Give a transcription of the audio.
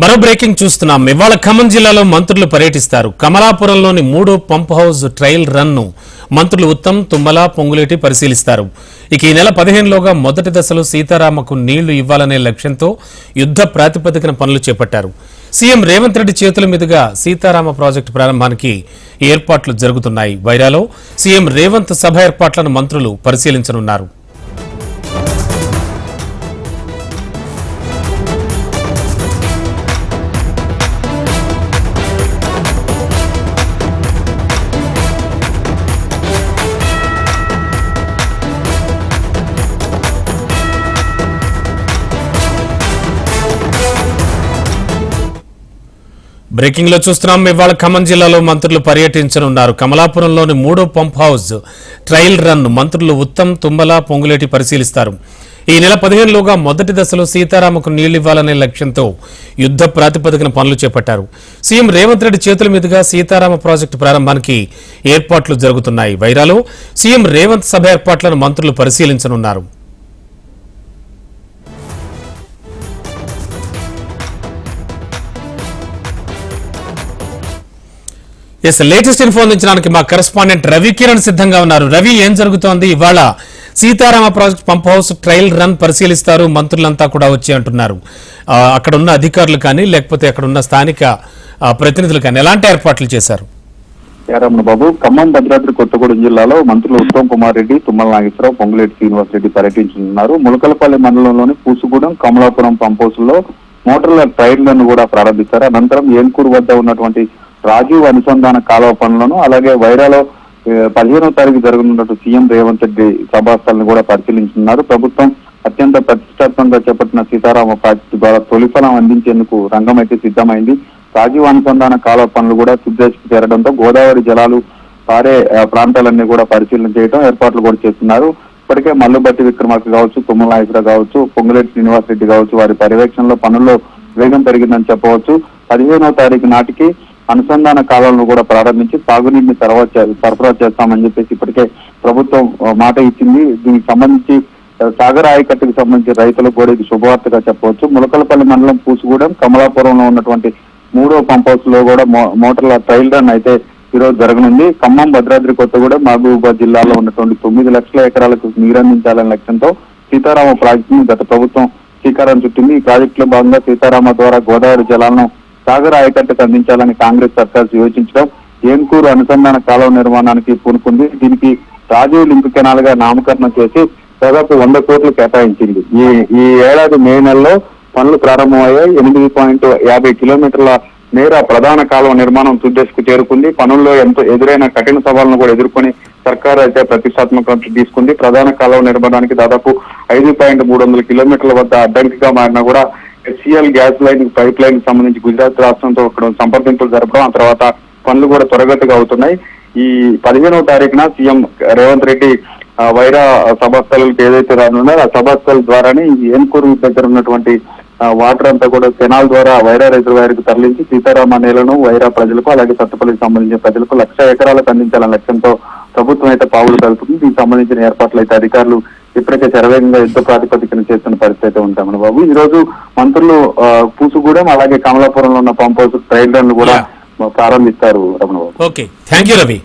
మరో బ్రేకింగ్ చూస్తున్నాం. ఇవాళ ఖమ్మం జిల్లాలో మంత్రులు పర్యటిస్తారు. కమలాపురంలోని మూడో పంప్ హౌస్ ట్రయల్ రన్ను మంత్రులు ఉత్తమ్ తుమ్మల పొంగులేటి పరిశీలిస్తారు. ఇక ఈ నెల పదిహేనులోగా మొదటి దశలో సీతారామకు నీళ్ళు ఇవ్వాలనే లక్ష్యంతో యుద్ధ ప్రాతిపదికన పనులు చేపట్టారు. సీఎం రేవంత్ రెడ్డి చేతుల మీదుగా సీతారామ ప్రాజెక్టు ప్రారంభానికి ఏర్పాట్లు జరుగుతున్నాయి. వైరాలో సీఎం రేవంత్ సభ ఏర్పాట్లను మంత్రులు పరిశీలించనున్నారు. బ్రేకింగ్లో చూస్తున్నాం. ఇవాళ ఖమ్మం జిల్లాలో మంత్రులు పర్యటించనున్నారు. కమలాపురంలోని మూడో పంప్ హౌస్ ట్రయల్ రన్ మంత్రులు ఉత్తమ్ తుమ్మల పొంగులేటి పరిశీలిస్తారు. ఈ నెల పదిహేనులోగా మొదటి దశలో సీతారామకు నీళ్ళివ్వాలనే లక్ష్యంతో యుద్ధ ప్రాతిపదికన పనులు చేపట్టారు. సీఎం రేవంత్ రెడ్డి చేతుల మీదుగా సీతారామ ప్రాజెక్టు ప్రారంభానికి ఏర్పాట్లు జరుగుతున్నాయి. వైరాలో సీఎం రేవంత్ సభ ఏర్పాట్లను మంత్రులు పరిశీలించనున్నారు. ఎస్ లేటెస్ట్ ఇన్ఫో అందించడానికి మా కరెస్పాండెంట్ రవి కిరణ్ సిద్ధంగా ఉన్నారు. రవి ఏం జరుగుతోంది? ఇవాళ Sitarama project pump house trial run పరిశీలిస్తారు. మంత్రులంతా కూడా వచ్చి అంటున్నారు. అక్కడ ఉన్న అధికారులు కానీ లేకపోతే అక్కడ ఉన్న స్థానిక ప్రతినిధులు కానీ ఎలాంటి ఏర్పాట్లు చేశారు? రమణ బాబు ఖమ్మం భద్రాద్రి కొత్తగూడెం జిల్లాలో మంత్రులు ఉత్తమ్ కుమార్ రెడ్డి తుమ్మల నాగేశ్వరరావు పొంగులేటి శ్రీనివాస్ రెడ్డి పర్యటించనున్నారు. ములకలపల్లి మండలంలోని పూసుగూడెం కమలాపురం పంప్ హౌస్లో మోటార్ల రన్ కూడా ప్రారంభిస్తారు. అనంతరం ఏన్కూరు వద్ద ఉన్నటువంటి రాజీవ్ అనుసంధాన కాలువ పనులను అలాగే వైరాలో పదిహేనో తారీఖు జరగనున్నట్టు సీఎం రేవంత్ రెడ్డి సభాస్థలను కూడా పరిశీలించున్నారు ప్రభుత్వం అత్యంత ప్రతిష్టాత్మకంగా చేపట్టిన సీతారామ ప్రాజెక్టు ద్వారా తొలిఫలం అందించేందుకు రంగం అయితే సిద్ధమైంది. రాజీవ్ అనుసంధాన కాలువ పనులు కూడా తుద్దేశకు చేరడంతో గోదావరి జలాలు పారే ప్రాంతాలన్నీ కూడా పరిశీలన చేయడం ఏర్పాట్లు కూడా చేస్తున్నారు. ఇప్పటికే మల్లుబట్టి విక్రమార్క కావచ్చు తుమ్మల నాయకుడు కావచ్చు పొంగులేటి శ్రీనివాస్ రెడ్డి కావచ్చు వారి పర్యవేక్షణలో పనుల్లో వేగం పెరిగిందని చెప్పవచ్చు. పదిహేనో తారీఖు నాటికి అనుసంధాన కాలాలను కూడా ప్రారంభించి తాగునీటిని సరఫరా సరఫరా చేస్తామని చెప్పేసి ఇప్పటికే ప్రభుత్వం మాట ఇచ్చింది. దీనికి సంబంధించి సాగర సాగర్ ఆయకట్టుకు సంబంధించి రైతులకు కూడా ఇది శుభవార్తగా చెప్పవచ్చు. ములకలపల్లి మండలం పూసుగూడెం కమలాపురంలో ఉన్నటువంటి మూడో పంప్ హౌస్లో కూడా మో- మోటార్ల ట్రయల్ రన్ అయితే ఈరోజు జరగనుంది. ఖమ్మం భద్రాద్రి కొత్తగూడెం మహబూబాబాద్ జిల్లాలో ఉన్నటువంటి తొమ్మిది లక్షల ఎకరాలకు నీరందించాలనే లక్ష్యంతో సీతారామ ప్రాజెక్టును గత ప్రభుత్వం శ్రీకారం చుట్టింది. ఈ ప్రాజెక్టులో భాగంగా సీతారామ ద్వారా గోదావరి జలాలను సాగర్ ఆయకట్టుకు అందించాలని కాంగ్రెస్ సర్కార్ యోచించడం ఏన్కూరు అనుసంధాన కాలువ నిర్మాణానికి పూనుకుంది. దీనికి రాజీవ్ లింక్ కెనాల్గా నామకరణం చేసి దాదాపు వంద కోట్లు కేటాయించింది. ఈ ఈ ఏడాది మే నెలలో పనులు ప్రారంభమయ్యాయి. ఎనిమిది పాయింట్ యాభై కిలోమీటర్ల మేర ప్రధాన కాలువ నిర్మాణం తుదశకు చేరుకుంది. పనుల్లో ఎంతో ఎదురైన కఠిన సవాళ్ళను కూడా ఎదుర్కొని సర్కార్ అయితే ప్రతిష్టాత్మక తీసుకుంది. ప్రధాన కాలువ నిర్మాణానికి దాదాపు ఐదు పాయింట్ మూడు వందల కిలోమీటర్ల వద్ద అడ్డంకిగా మారినా కూడా HCL gas line pipe line సంబంధించి గుజరాత్ రాష్ట్రంతో అక్కడ సంప్రదింపులు జరపడం ఆ తర్వాత పనులు కూడా త్వరగతిగా అవుతున్నాయి. ఈ పదిహేనవ తారీఖున సీఎం రేవంత్ రెడ్డి వైరా సభాస్థలకు ఏదైతే రానున్నారో ఆ సభాస్థల ద్వారానే ఈ ఏన్కూరు దగ్గర ఉన్నటువంటి వాటర్ అంతా కూడా కెనాల్ ద్వారా వైరా రిజర్వాయర్కు తరలించి సీతారామ నేలను వైరా ప్రజలకు అలాగే సత్తపల్లికి సంబంధించిన ప్రజలకు లక్ష ఎకరాలకు అందించాలనే లక్ష్యంతో ప్రభుత్వం అయితే పావులు కలుపుతుంది. దీనికి సంబంధించిన ఏర్పాట్లు అయితే అధికారులు ఇప్పటికే శరవేగంగా యుద్ధ ప్రాతిపదికన చేస్తున్న పరిస్థితి అయితే ఉంటామని బాబు. ఈ రోజు మంత్రులు పూసుగూడెం అలాగే కమలాపురంలో ఉన్న పంప్ హౌస్ ట్రయల్ రన్ కూడా ప్రారంభిస్తారు Ramana Babu. Okay thank you Ravi